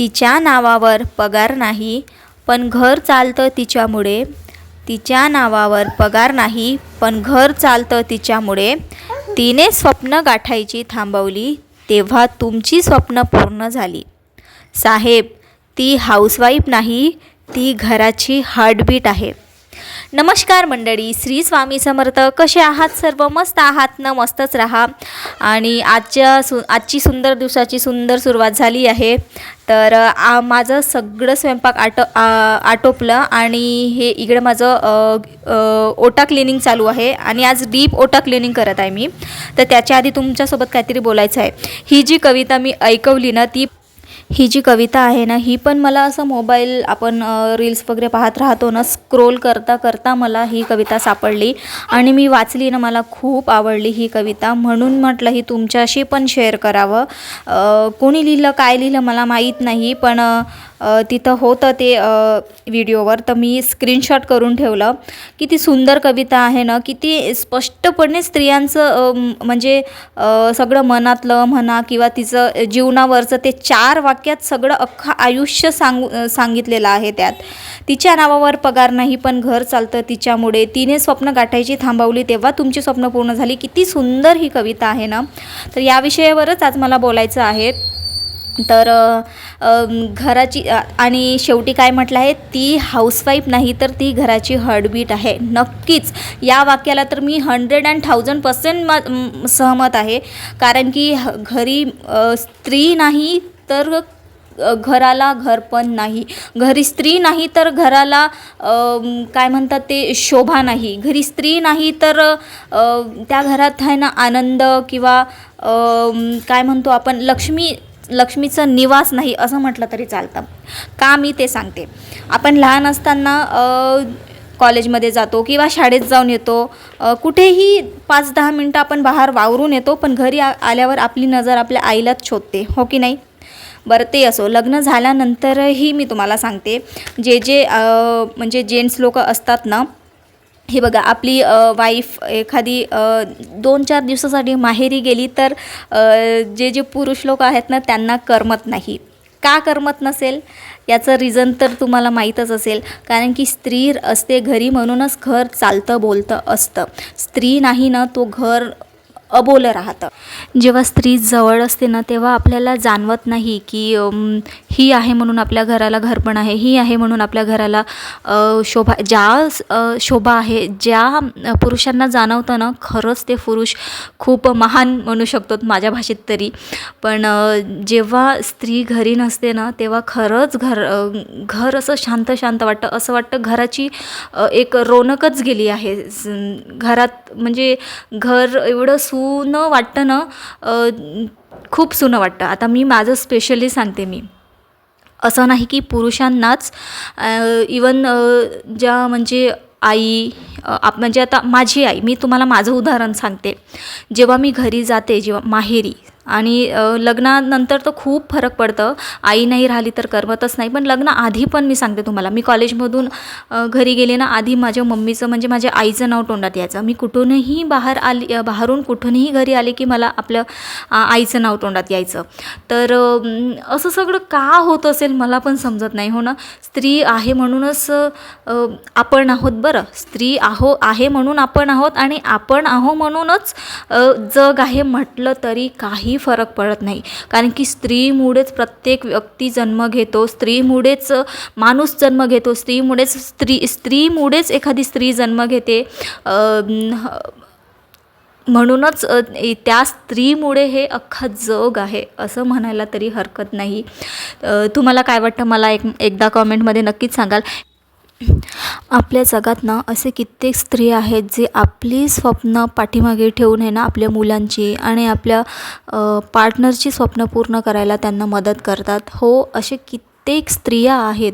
तिच्या नावावर पगार नाही पण घर चालतं तिच्यामुळे. तिच्या नावावर पगार नाही पण घर चालतं तिच्यामुळे. तिने स्वप्न गाठायची थांबवली तेव्हा तुमची स्वप्न पूर्ण झाली. साहेब ती हाऊसवाईफ नाही ती घराची हार्टबीट आहे. नमस्कार मंडळी श्री स्वामी समर्थ. कसे आहात सर्व? मस्त आहात न? मस्तच राहा. आणि आजच्या सु आजची सुंदर दिवसाची सुंदर सुरुवात झाली आहे. तर आ, माझं सगळं स्वयंपाक आटो आटोपलं आणि हे इकडं माझं ओटा क्लिनिंग चालू आहे आणि आज डीप ओटा क्लिनिंग करत आहे मी. तर त्याच्या आधी तुमच्यासोबत काहीतरी बोलायचं आहे. ही जी कविता मी ऐकवली ना ती ही जी कविता आहे ना ही पण मला असं मोबाईल आपण रील्स वगैरे पाहत राहतो ना स्क्रोल करता करता मला ही कविता सापडली. आणि मी वाचली ना मला खूप आवडली ही कविता. म्हणून म्हटलं ही तुमच्याशी पण शेअर करावं. कोणी लिहिलं काय लिहिलं मला माहीत नाही पण तिथं होतं ते व्हिडिओवर. तर मी स्क्रीनशॉट करून ठेवलं. किती सुंदर कविता आहे ना किती स्पष्टपणे स्त्रियांचं म्हणजे सगळं मनातलं म्हणा किंवा तिचं जीवनावरचं ते चार वाक्यात सगळं अख्खं आयुष्य सांगू सांगितलेलं आहे त्यात. तिच्या नावावर पगार नाही पण घर चालतं तिच्यामुळे. तिने स्वप्न गाठायची थांबवली तेव्हा तुमची स्वप्न पूर्ण झाली. किती सुंदर ही कविता आहे ना. तर या विषयावरच आज मला बोलायचं आहे. तर घराची आणि शेवटी काय म्हटलं आहे ती हाऊसवाईफ नाही तर ती घराची हडबीट आहे. नक्कीच या वाक्याला तर मी हंड्रेड अँड थाउजंड पर्सेंट म सहमत आहे. कारण की ह- घरी स्त्री नाही तर घराला घर पण नाही. घरी स्त्री नाही तर घराला काय म्हणतात ते शोभा नाही. घरी स्त्री नाही तर त्या घरात आहे ना आनंद किंवा काय म्हणतो आपण लक्ष्मी लक्ष्मीचं निवास नाही असं म्हटलं तरी चालतं. का मी ते सांगते? आपण लहान असताना कॉलेजमध्ये जातो किंवा शाळेत जाऊन येतो कुठेही पाच दहा मिनटं आपण बाहेर वावरून येतो पण घरी आ आल्यावर आपली नजर आपल्या आईलाच शोधते हो की नाही? बरं ते असो. लग्न झाल्यानंतरही मी तुम्हाला सांगते जे जे म्हणजे जेंट्स लोक असतात ना हे बघा आपली वाईफ एखादी दोन चार दिवसासाठी माहेरी गेली तर जे जे पुरुष लोक आहेत ना त्यांना करमत नाही. का करमत नसेल? याचं रिझन तर तुम्हाला माहीतच असेल. कारण की स्त्री असते घरी म्हणूनच घर चालतं बोलतं असतं. स्त्री नाही ना तो घर अबोलं राहतं. जेव्हा स्त्री जवळ असते ना तेव्हा आपल्याला जाणवत नाही की ही आहे म्हणून आपल्या घराला घरपण आहे ही आहे म्हणून आपल्या घराला शोभा ज्या शोभा आहे ज्या पुरुषांना जाणवतं ना खरंच ते पुरुष खूप महान म्हणू शकतो माझ्या भाषेत तरी. पण जेव्हा स्त्री घरी नसते ना तेव्हा खरंच घर घर असं शांत शांत वाटतं. असं वाटतं घराची एक रोनकच गेली आहे. स- घरात म्हणजे घर एवढं सु सुनं वाटतं ना खूप सुनं वाटतं. आता मी माझं स्पेशली सांगते मी. असं नाही की पुरुषांनाच इवन ज्या म्हणजे आई आप म्हणजे आता माझी आई मी तुम्हाला माझं उदाहरण सांगते. जेव्हा मी घरी जाते जेव्हा माहेरी आणि लग्नानंतर तर खूप फरक पडतं. आई नाही राहिली तर करमतच नाही. पण लग्न आधी पण मी सांगते तुम्हाला. मी कॉलेजमधून घरी गेले ना आधी माझ्या मम्मीचं म्हणजे माझ्या आईचं नाव तोंडात यायचं. मी कुठूनही बाहेर आली बाहेरून कुठूनही घरी आले की मला आपलं आईचं नाव तोंडात यायचं. तर असं सगळं का होत असेल मला पण समजत नाही हो ना? स्त्री आहे म्हणूनच आपण आहोत बरं. स्त्री आहो आहे म्हणून आपण आहोत आणि आपण आहो म्हणूनच जग आहे म्हटलं तरी काही फरक पडत नाही. कारण की स्त्रीमुळेच प्रत्येक व्यक्ती जन्म घेतो स्त्रीमुळेच माणूस जन्म घेतो स्त्रीमुळेच स्त्री स्त्रीमुळेच एखादी स्त्री जन्म घेते. म्हणूनच त्या स्त्रीमुळे हे अख्खा जग आहे असं म्हणायला तरी हरकत नाही. तुम्हाला काय वाटतं? मला एक एकदा कॉमेंटमध्ये नक्कीच सांगाल. आपल्या जगात ना असे कित्येक स्त्री आहेत जे आपली स्वप्न पाठीमागे ठेवून आहे ना आपल्या मुलांची आणि आपल्या पार्टनरची स्वप्न पूर्ण करायला त्यांना मदत करतात. हो असे कित्येक स्त्रिया आहेत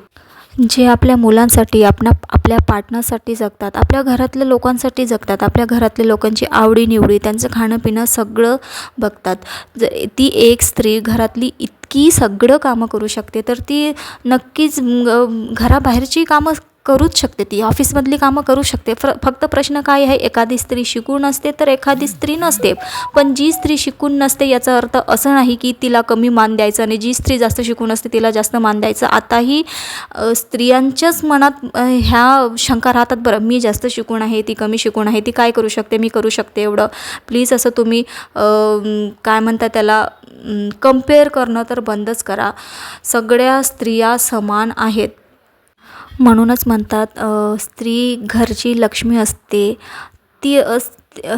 जे आपल्या मुलांसाठी आपणा आपल्या पार्टनरसाठी जगतात आपल्या घरातल्या लोकांसाठी जगतात आपल्या घरातल्या लोकांची आवडीनिवडी त्यांचं खाणं पिणं सगळं बघतात. ज ती एक स्त्री घरातली इतकी सगळं कामं करू शकते तर ती नक्कीच घराबाहेरची कामं करूच शकते. ती ऑफिसमधली कामं करू शकते. फ्र फक्त प्रश्न काय आहे? एखादी स्त्री शिकून असते तर एखादी स्त्री नसते. पण जी स्त्री शिकून नसते याचा अर्थ असं नाही की तिला कमी मान द्यायचं आणि जी स्त्री जास्त शिकून असते तिला जास्त मान द्यायचं. आताही स्त्रियांच्याच मनात ह्या शंका राहतात बरं. मी जास्त शिकून आहे ती कमी शिकून आहे ती काय करू शकते? मी करू शकते एवढं. प्लीज असं तुम्ही काय म्हणता त्याला कंपेअर करणं तर बंदच करा. सगळ्या स्त्रिया समान आहेत. म्हणूनच म्हणतात स्त्री घरची लक्ष्मी असते. ती अस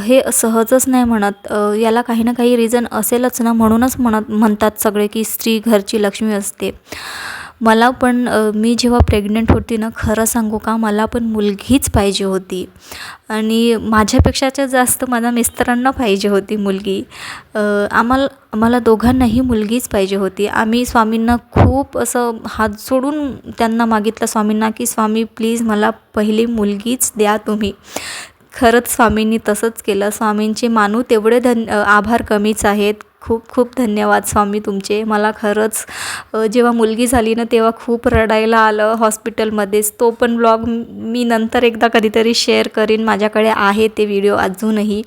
हे सहजच नाही म्हणत. याला काही ना काही रिझन असेलच ना म्हणूनच म्हणत म्हणतात सगळे की स्त्री घरची लक्ष्मी असते. मला पण मी जेव्हा प्रेग्नंट होती ना खरं सांगू का मला पण मुलगीच पाहिजे होती. आणि माझ्यापेक्षाच्या जास्त माझ्या मिस्टरांना पाहिजे होती मुलगी. आम्हाला आम्हाला दोघांनाही मुलगीच पाहिजे होती. आम्ही स्वामींना खूप असं हात सोडून त्यांना मागितलं स्वामींना की स्वामी प्लीज मला पहिली मुलगीच द्या तुम्ही. खरंच स्वामींनी तसंच केलं. स्वामींचे मानू तेवढे धन आभार कमीच आहेत. खूप खूप धन्यवाद स्वामी तुमचे. मला खरंच जेव्हा मुलगी झाली ना तेव्हा खूप रडायला आलं हॉस्पिटलमध्येच. तो पण ब्लॉग मी नंतर एकदा कधीतरी शेअर करीन. माझ्याकडे आहे ते व्हिडिओ अजूनही.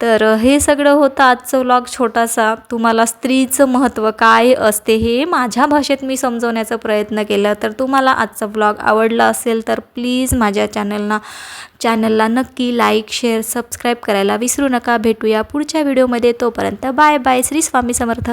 तर हे सगळं होतं आजचं व्लॉग छोटासा. तुम्हाला स्त्रीचं महत्त्व काय असते हे माझ्या भाषेत मी समजवण्याचा प्रयत्न केला. तर तुम्हाला आजचा ब्लॉग आवडला असेल तर प्लीज माझ्या चॅनलना चॅनलला नक्की लाईक शेअर सबस्क्राईब करायला विसरू नका. भेटूया पुढच्या व्हिडिओमध्ये तोपर्यंत बाय बाय श्री स्वामी समर्थ.